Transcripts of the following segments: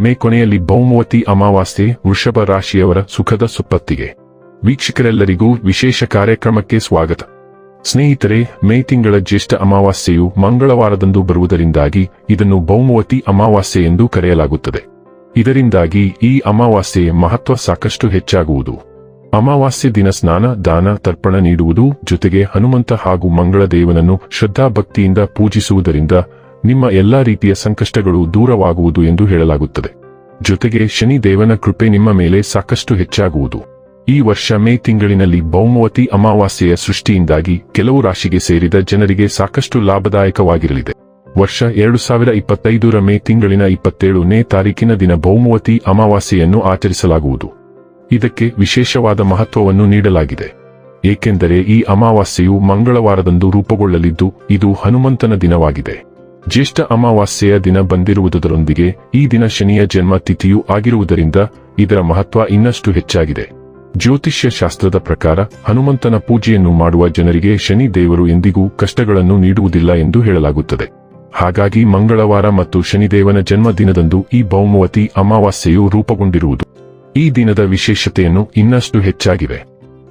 ಮೇ ಕೊನೆಯಲ್ಲಿ ಭೌಮವತಿ ಅಮಾವಾಸ್ಯೆ, ವೃಷಭ ರಾಶಿಯವರ ಸುಖದ ಸುಪ್ಪತ್ತಿಗೆ ವೀಕ್ಷಕರೆಲ್ಲರಿಗೂ ವಿಶೇಷ ಕಾರ್ಯಕ್ರಮಕ್ಕೆ ಸ್ವಾಗತ. ಸ್ನೇಹಿತರೆ, ಮೇ ತಿಂಗಳ ಜ್ಯೇಷ್ಠ ಅಮಾವಾಸ್ಯೆಯು ಮಂಗಳವಾರದಂದು ಬರುವುದರಿಂದಾಗಿ ಇದನ್ನು ಭೌಮವತಿ ಅಮಾವಾಸ್ಯೆ ಎಂದು ಕರೆಯಲಾಗುತ್ತದೆ. ಇದರಿಂದಾಗಿ ಈ ಅಮಾವಾಸ್ಯೆಯ ಮಹತ್ವ ಸಾಕಷ್ಟು ಹೆಚ್ಚಾಗುವುದು. ಅಮಾವಾಸ್ಯೆ ದಿನ ಸ್ನಾನ, ದಾನ, ತರ್ಪಣ ನೀಡುವುದು ಜೊತೆಗೆ ಹನುಮಂತ ಹಾಗೂ ಮಂಗಳ ದೇವನನ್ನು ಶ್ರದ್ಧಾಭಕ್ತಿಯಿಂದ ಪೂಜಿಸುವುದರಿಂದ ನಿಮ್ಮ ಎಲ್ಲಾ ರೀತಿಯ ಸಂಕಷ್ಟಗಳು ದೂರವಾಗುವುದು ಎಂದು ಹೇಳಲಾಗುತ್ತದೆ. ಜೊತೆಗೆ ಶನಿ ದೇವನ ಕೃಪೆ ನಿಮ್ಮ ಮೇಲೆ ಸಾಕಷ್ಟು ಹೆಚ್ಚಾಗುವುದು. ಈ ವರ್ಷ ಮೇ ತಿಂಗಳಿನಲ್ಲಿ ಭೌಮವತಿ ಅಮಾವಾಸ್ಯೆಯ ಸೃಷ್ಟಿಯಿಂದಾಗಿ ಕೆಲವು ರಾಶಿಗೆ ಸೇರಿದ ಜನರಿಗೆ ಸಾಕಷ್ಟು ಲಾಭದಾಯಕವಾಗಿರಲಿದೆ. ವರ್ಷ ಎರಡು ಸಾವಿರ ಇಪ್ಪತ್ತೈದರ ಮೇ ತಿಂಗಳಿನ ಇಪ್ಪತ್ತೇಳನೇ ತಾರೀಕಿನ ದಿನ ಭೌಮವತಿ ಅಮಾವಾಸ್ಯೆಯನ್ನು ಆಚರಿಸಲಾಗುವುದು. ಇದಕ್ಕೆ ವಿಶೇಷವಾದ ಮಹತ್ವವನ್ನು ನೀಡಲಾಗಿದೆ. ಏಕೆಂದರೆ ಈ ಅಮಾವಾಸ್ಯೆಯು ಮಂಗಳವಾರದಂದು ರೂಪುಗೊಳ್ಳಲಿದ್ದು, ಇದು ಹನುಮಂತನ ದಿನವಾಗಿದೆ. ಜ್ಯೇಷ್ಠ ಅಮಾವಾಸ್ಯೆಯ ದಿನ ಬಂದಿರುವುದರೊಂದಿಗೆ ಈ ದಿನ ಶನಿಯ ಜನ್ಮ ತಿಥಿಯೂ ಆಗಿರುವುದರಿಂದ ಇದರ ಮಹತ್ವ ಇನ್ನಷ್ಟು ಹೆಚ್ಚಾಗಿದೆ. ಜ್ಯೋತಿಷ್ಯ ಶಾಸ್ತ್ರದ ಪ್ರಕಾರ ಹನುಮಂತನ ಪೂಜೆಯನ್ನು ಮಾಡುವ ಜನರಿಗೆ ಶನಿ ದೇವರು ಎಂದಿಗೂ ಕಷ್ಟಗಳನ್ನು ನೀಡುವುದಿಲ್ಲ ಎಂದು ಹೇಳಲಾಗುತ್ತದೆ. ಹಾಗಾಗಿ ಮಂಗಳವಾರ ಮತ್ತು ಶನಿದೇವನ ಜನ್ಮದಿನದಂದು ಈ ಭೌಮವತಿ ಅಮಾವಾಸ್ಯೆಯು ರೂಪುಗೊಂಡಿರುವುದು. ಈ ದಿನದ ವಿಶೇಷತೆಯನ್ನು ಇನ್ನಷ್ಟು ಹೆಚ್ಚಾಗಿವೆ.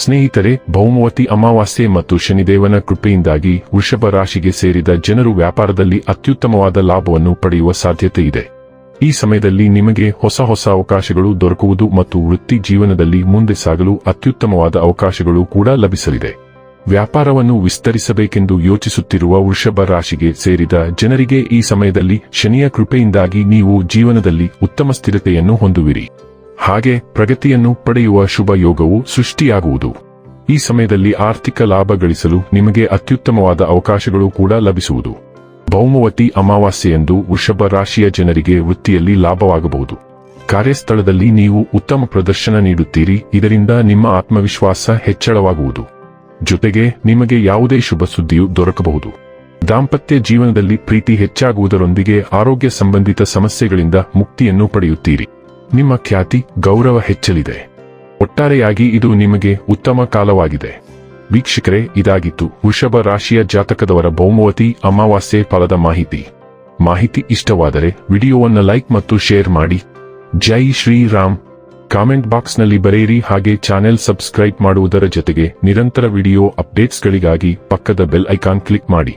ಸ್ನೇಹಿತರೆ ಭೌಮವತಿ ಅಮಾವಾಸ್ಯೆ ಮತ್ತು ಶನಿದೇವನ ಕೃಪೆಯಿಂದಾಗಿ ವೃಷಭ ರಾಶಿಗೆ ಸೇರಿದ ಜನರು ವ್ಯಾಪಾರದಲ್ಲಿ ಅತ್ಯುತ್ತಮವಾದ ಲಾಭವನ್ನು ಪಡೆಯುವ ಸಾಧ್ಯತೆ ಇದೆ. ಈ ಸಮಯದಲ್ಲಿ ನಿಮಗೆ ಹೊಸ ಹೊಸ ಅವಕಾಶಗಳು ದೊರಕುವುದು ಮತ್ತು ವೃತ್ತಿ ಜೀವನದಲ್ಲಿ ಮುಂದೆ ಸಾಗಲು ಅತ್ಯುತ್ತಮವಾದ ಅವಕಾಶಗಳು ಕೂಡ ಲಭಿಸಲಿದೆ. ವ್ಯಾಪಾರವನ್ನು ವಿಸ್ತರಿಸಬೇಕೆಂದು ಯೋಚಿಸುತ್ತಿರುವ ವೃಷಭ ರಾಶಿಗೆ ಸೇರಿದ ಜನರಿಗೆ ಈ ಸಮಯದಲ್ಲಿ ಶನಿಯ ಕೃಪೆಯಿಂದಾಗಿ ನೀವು ಜೀವನದಲ್ಲಿ ಉತ್ತಮ ಸ್ಥಿರತೆಯನ್ನು ಹೊಂದುವಿರಿ. ಹಾಗೆ ಪ್ರಗತಿಯನ್ನು ಪಡೆಯುವ ಶುಭ ಯೋಗವು ಸೃಷ್ಟಿಯಾಗುವುದು. ಈ ಸಮಯದಲ್ಲಿ ಆರ್ಥಿಕ ಲಾಭ ಗಳಿಸಲು ನಿಮಗೆ ಅತ್ಯುತ್ತಮವಾದ ಅವಕಾಶಗಳು ಕೂಡ ಲಭಿಸುವುದು. ಭೌಮವತಿ ಅಮಾವಾಸ್ಯೆಯೆಂದು ವೃಷಭ ರಾಶಿಯ ಜನರಿಗೆ ವೃತ್ತಿಯಲ್ಲಿ ಲಾಭವಾಗಬಹುದು. ಕಾರ್ಯಸ್ಥಳದಲ್ಲಿ ನೀವು ಉತ್ತಮ ಪ್ರದರ್ಶನ ನೀಡುತ್ತೀರಿ, ಇದರಿಂದ ನಿಮ್ಮ ಆತ್ಮವಿಶ್ವಾಸ ಹೆಚ್ಚಳವಾಗುವುದು. ಜೊತೆಗೆ ನಿಮಗೆ ಯಾವುದೇ ಶುಭ ಸುದ್ದಿಯು ದೊರಕಬಹುದು. ದಾಂಪತ್ಯ ಜೀವನದಲ್ಲಿ ಪ್ರೀತಿ ಹೆಚ್ಚಾಗುವುದರೊಂದಿಗೆ ಆರೋಗ್ಯ ಸಂಬಂಧಿತ ಸಮಸ್ಯೆಗಳಿಂದ ಮುಕ್ತಿಯನ್ನು ಪಡೆಯುತ್ತೀರಿ. ನಿಮ್ಮ ಖ್ಯಾತಿ ಗೌರವ ಹೆಚ್ಚಲಿದೆ. ಒಟ್ಟಾರೆಯಾಗಿ ಇದು ನಿಮಗೆ ಉತ್ತಮ ಕಾಲವಾಗಿದೆ. ವೀಕ್ಷಕರೇ, ಇದಾಗಿತ್ತು ವೃಷಭ ರಾಶಿಯ ಜಾತಕದವರ ಭೌಮವತಿ ಅಮಾವಾಸ್ಯೆ ಫಲದ ಮಾಹಿತಿ. ಮಾಹಿತಿ ಇಷ್ಟವಾದರೆ ವಿಡಿಯೋವನ್ನು ಲೈಕ್ ಮತ್ತು ಶೇರ್ ಮಾಡಿ. ಜೈ ಶ್ರೀರಾಮ್. ಕಾಮೆಂಟ್ ಬಾಕ್ಸ್ನಲ್ಲಿ ಬರೆಯಿರಿ ಹಾಗೆ ಚಾನೆಲ್ ಸಬ್ಸ್ಕ್ರೈಬ್ ಮಾಡುವುದರ ಜೊತೆಗೆ ನಿರಂತರ ವಿಡಿಯೋ ಅಪ್ಡೇಟ್ಸ್ಗಳಿಗಾಗಿ ಪಕ್ಕದ ಬೆಲ್ ಐಕಾನ್ ಕ್ಲಿಕ್ ಮಾಡಿ.